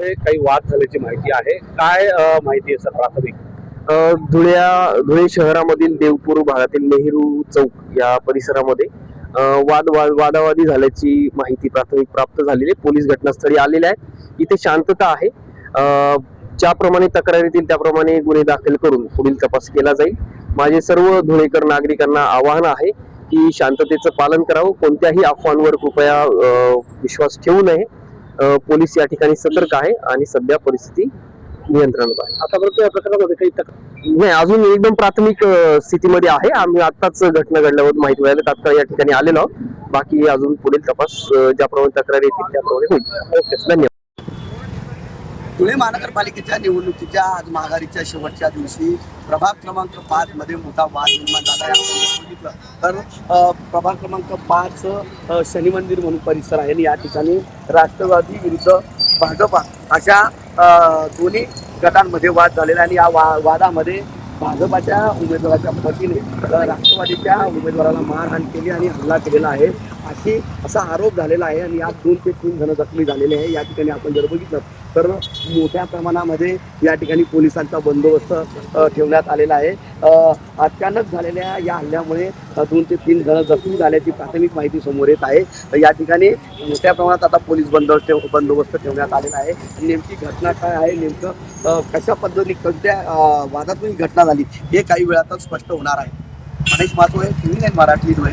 काही वाद झाल्याची माहिती आहे. काय माहिती आहे सर प्राथमिक? धुळ्या धुळे शहरामधील देवपूर भागातील नेहरू चौक या परिसरामध्ये वाद वाद वादावादी झाल्याची माहिती प्राथमिक प्राप्त झालेली आहे. पोलीस घटनास्थळी आलेले आहे इथे शांतता आहे. ज्याप्रमाणे तक्रार येतील त्याप्रमाणे गुन्हे दाखल करून पुढील तपास केला जाईल. माझे सर्व धुळेकर नागरिकांना आवाहन आहे की शांततेचं पालन करावं. कोणत्याही अफवांवर कृपया विश्वास ठेवू नये. पोलीस या ठिकाणी सतर्क आहे आणि सध्या परिस्थिती नियंत्रणात आहे. आतापर्यंत या प्रकरणामध्ये काही तक्रार नाही अजून एकदम प्राथमिक स्थितीमध्ये आहे. आम्ही आताच घटना घडल्यावर माहिती मिळाली. तात्काळ या ठिकाणी आलेलो. बाकी अजून पुढील तपास ज्याप्रमाणे तक्रार येतील त्याप्रमाणे होईल. ओके धन्यवाद. धुळे महानगरपालिकेच्या निवडणुकीच्या आज माघारीच्या शेवटच्या दिवशी प्रभाग क्रमांक पाच मध्ये मोठा वाद निर्माण झाला आहे. बघितलं तर प्रभाग क्रमांक पाच शनी मंदिर म्हणून परिसर आहे आणि या ठिकाणी राष्ट्रवादी विरुद्ध भाजपा अशा दोन्ही गटांमध्ये वाद झालेला आहे. आणि या वा वादामध्ये भाजपाच्या उमेदवाराच्या पतीने राष्ट्रवादीच्या उमेदवाराला मारहाण केली आणि हल्ला केलेला आहे अशी असा आरोप झालेला आहे. आणि यात दोन ते तीन जण जखमी झालेले आहे. या ठिकाणी आपण जर बघितलं तर मोठ्या प्रमाणामध्ये या ठिकाणी पोलिसांचा बंदोबस्त ठेवण्यात आलेला आहे. अचानक झालेल्या या हल्ल्यामुळे दोन ते तीन जण जखमी झाल्याची प्राथमिक माहिती समोर येत आहे. तर या ठिकाणी मोठ्या प्रमाणात आता पोलीस बंदोबस्त ठेव बंदोबस्त ठेवण्यात आलेला आहे. नेमकी घटना काय आहे नेमकं कशा पद्धतीने कोणत्या वादातून ही घटना झाली हे काही वेळातच स्पष्ट होणार आहे. Ganesh Masole T V Marathi Dhule.